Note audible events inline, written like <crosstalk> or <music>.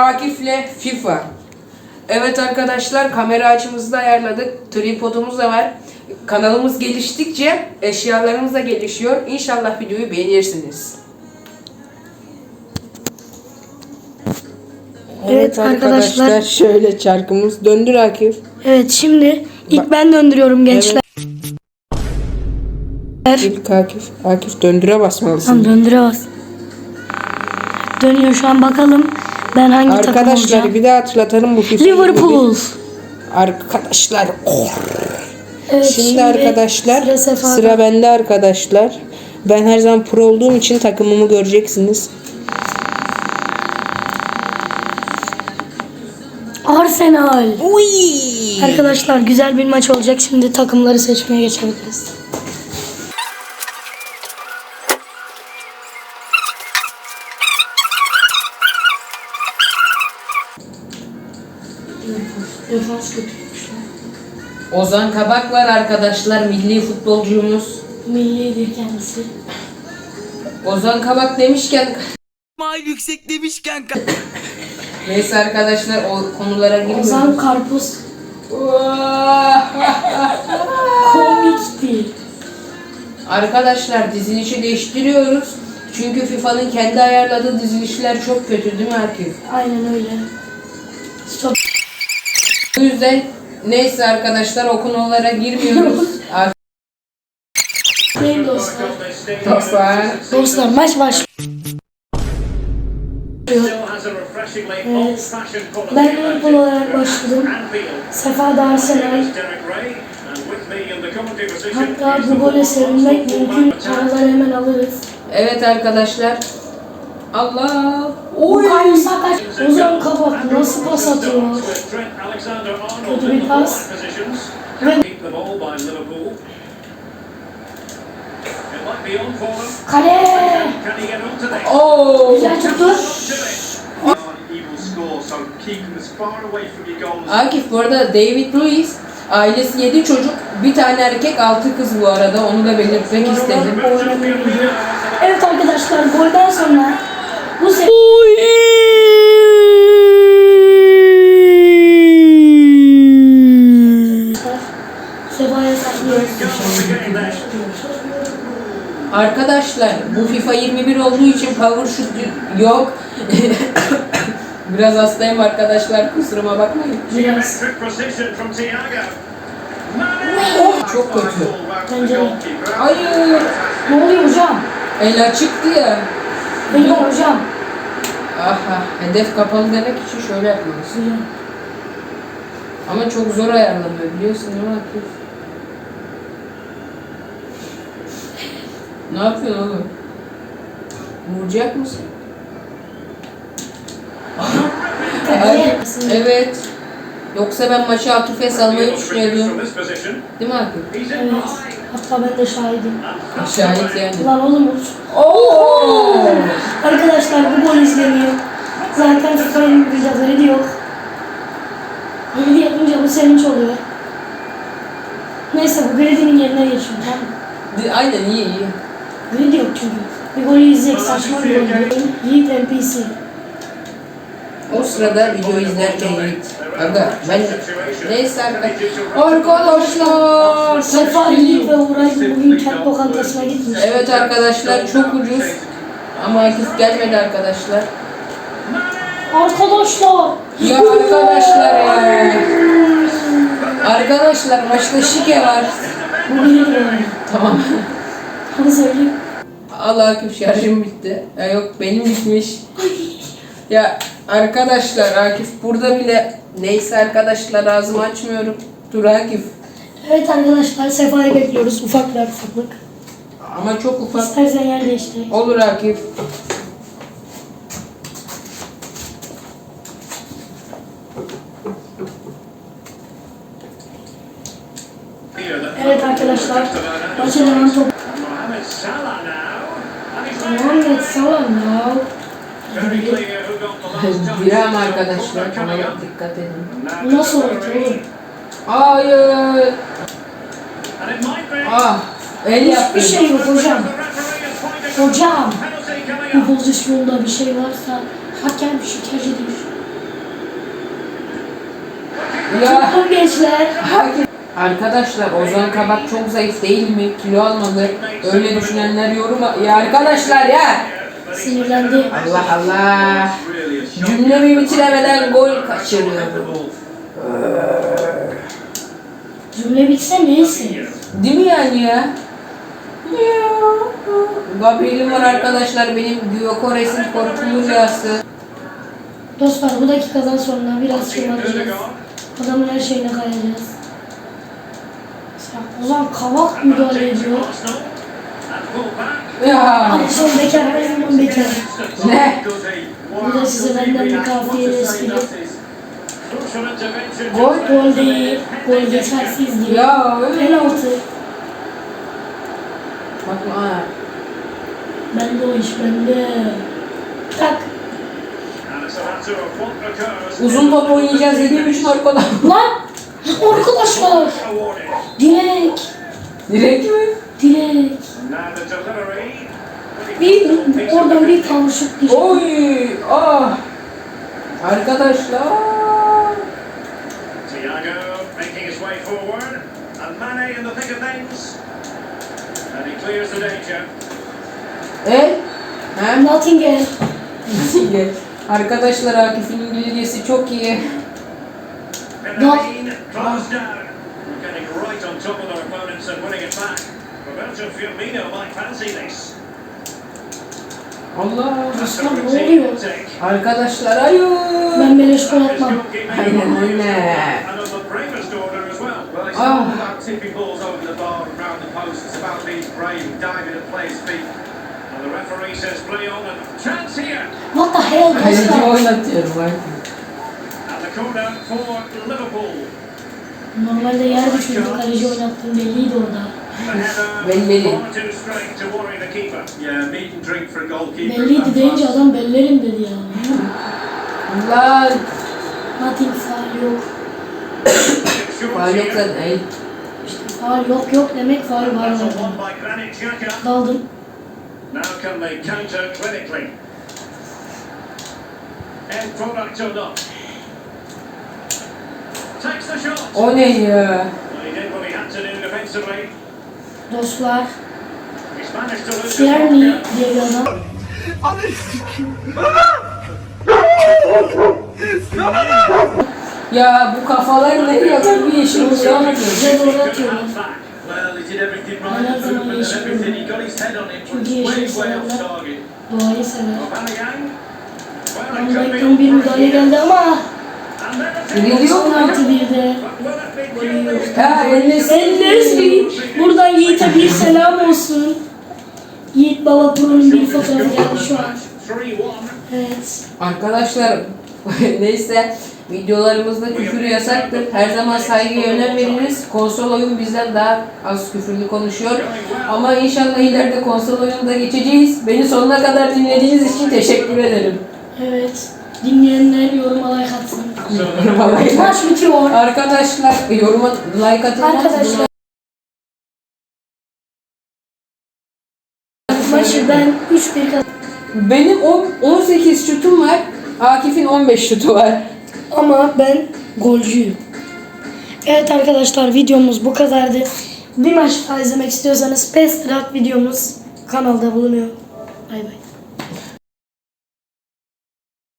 Akif'le FIFA. Evet arkadaşlar kamera açımızı da ayarladık. Tripodumuz da var. Kanalımız geliştikçe eşyalarımız da gelişiyor. İnşallah videoyu beğenirsiniz. Evet arkadaşlar. şöyle çarkımız döndür Akif. Evet şimdi ilk ben döndürüyorum gençler. İlk Akif. Akif döndüre basmalısın. Tamam döndüre bas. Dönüyor şu an bakalım. Ben hangi takım Arkadaşlar olacağım? bir daha hatırlatalım bu FIFA. Liverpool. Arkadaşlar oh. Evet, Şimdi, arkadaşlar sıra sıra, bende arkadaşlar. Ben her zaman pro olduğum için takımımı göreceksiniz. Arsenal. Uy! Arkadaşlar güzel bir maç olacak. Şimdi takımları seçmeye geçebiliriz. Ozan Kabak var arkadaşlar milli futbolcumuz. Millidir kendisi. Ozan Kabak demişken Mal yüksek demişken Neyse arkadaşlar o konulara girmiyoruz. Ozan Karpuz <laughs> komikti. Arkadaşlar dizilişi değiştiriyoruz. Çünkü FIFA'nın kendi ayarladığı dizilişler çok kötü değil mi Akif? Aynen öyle. Stop. Bu yüzden neyse arkadaşlar o konulara girmiyoruz. <laughs> Ar- Neyim dostlar? Dostlar. Dostlar maç baş. Evet. Ben Liverpool olarak başladım. Sefa da Arsenal. Hatta bu gole sevinmek mümkün. Paraları hemen alırız. Evet arkadaşlar. Allah. Bu Carlos'a kaç? Ozan Kabak nasıl pas atıyor? Kötü bir pas. Ve kale. Oo. Güzel tuttu. Akif bu arada David Luiz ailesi 7 çocuk, bir tane erkek, 6 kız bu arada. Onu da belirtmek istedim. Evet arkadaşlar golden sonra bu se Sefa'ya saklıyoruz. Arkadaşlar bu FIFA 21 olduğu için power shoot yok. <coughs> Biraz hastayım arkadaşlar kusuruma bakmayın. Biraz. Oh, çok kötü. Bence. Hayır. Ne oluyor hocam? El açıktı ya. Benim hocam. Aha hedef kapalı demek için şöyle yapmalısın. Hocam. Ama çok zor ayarlanıyor biliyorsun değil mi Akif? Ne yapıyorsun oğlum? Vuracak mısın? Akif, evet. Yoksa ben maçı Akif'e salmayı düşünüyordum. Değil mi Akif? Evet. Hatta ben de şahidim. Şahit yani. Lan oğlum uç. Oo! Arkadaşlar bu gol izleniyor. Zaten FIFA'nın bir haberi de yok. Böyle yapınca bu sevinç oluyor. Neyse bu Gredi'nin yerine geçiyorum tamam mı? Aynen iyi iyi. Gredi yok çünkü. Bir golü izleyecek saçma bir gol. Yiğit NPC. O sırada video izlerken Yiğit. Aga ben neyse arkadaşlar. Arkadaşlar. Sefa Yiğit ve Uray bugün kent lokantasına gitmiş. Evet arkadaşlar çok ucuz. Ama Akif gelmedi arkadaşlar. Arkadaşlar. Ya arkadaşlar ya. Arkadaşlar maçta şike var. Tamam. Onu söyleyeyim. Allah Akif şarjım bitti. Ya yok benim bitmiş. Ya arkadaşlar Akif burada bile neyse arkadaşlar ağzımı açmıyorum. Dur Akif. Evet arkadaşlar Sefa'yı bekliyoruz. Ufak bir ufaklık. Ama çok ufak. İstersen yer değiştir. Olur Akif. Evet arkadaşlar. Devam top. Mohamed Salah now. Muhammed Salah now. Touch. Biram arkadaşlar. Up. dikkat edin. Bu nasıl oldu? Hayır. Be. Ah. El Hiçbir şey yok hocam. Hocam. Bu pozisyonda bir şey varsa hakem şikayet ediyor. Ya Tuttum gençler. Arkadaşlar Ozan Kabak çok zayıf değil mi? Kilo almadı. Öyle düşünenler yorum ya arkadaşlar ya. Sinirlendi. Allah Allah. Cümlemi bitiremeden gol kaçırıyorum. Cümle bitse neyse. Değil mi yani ya? Gabriel'im var arkadaşlar benim Gyökeres'in korkulu rüyası. Dostlar bu dakikadan sonra biraz şımaracağız. Adamın her şeyine kayacağız. Ozan Kavak müdahale ediyor. Arsenal. And pull back. Ya. Alisson Beker her zaman Beker. Ne? Bu da size benden bir kafiye intervention. Gol. Gol değil. Gol geçersiz diye. Ya. Penaltı. Bak ha. Bende o iş bende. Tak. Uzun top oynayacağız dediğim için arkadan. Lan! Arkadaşlar! Direkt. Direkt mi? Direkt. Bir, oradan bir şut diyeceğim. Oy! Ah! Arkadaşlar. Thiago making his way forward. And Mane in the thick of things. And he clears the danger. E? Ha? Nottingham. Şimdi Arkadaşlar Akif'in İngilizcesi çok iyi. Benjamin draws down. We're getting right on top of their opponents and winning it back. Roberto Firmino might fancy this. Allah Aslan ne oluyor? Arkadaşlar hayır. Ben bile şu yapmam. Aynen öyle. Ah. What the hell was that? Kaleci oynatıyorum Liverpool. Normalde yer düşürdü kaleci oynattığım belliydi orada. And goalkeeper. Belliydi deyince adam bellerim dedi yani. Lan. Nothing faal yok. Faal yok zaten. Ay. İşte faal yok yok demek faal var zaten. Daldım. Now can they counter clinically? End product or not? Takes the shot. O ne ya? Well, he did what he had to do defensively. Dostlar. Tierney marker. diye. Ya bu kafalar nereye kadar bir yeşil oluyor the zaman movement and yeşil. Çünkü yeşil severler. Doğayı sever. Dijk'ten bir müdahale here. geldi ama Yok mu? artı bir de. But will it be guilty? Ha Enes. Enesri. Buradan Yiğit'e bir selam olsun. Yiğit Baba Pro'nun bir fotoğrafı geldi şu an. 3-1. Evet. Arkadaşlar <laughs> neyse videolarımızda küfür yasaktır. Her zaman saygıya önem veririz. Konsol oyun bizden daha az küfürlü konuşuyor. Ama inşallah ileride konsol oyununda geçeceğiz. Beni sonuna kadar dinlediğiniz için teşekkür ederim. Evet. Dinleyenler yoruma like atsın. Vallahi. Maç bitiyor. Arkadaşlar yoruma like atın. Arkadaşlar. Maçı ben 3-1 kazandım. Benim on- 18 şutum var. Akif'in 15 şutu var. Ama ben golcüyüm. Evet arkadaşlar videomuz bu kadardı. Bir maç daha izlemek istiyorsanız PES videomuz kanalda bulunuyor. Bay bay.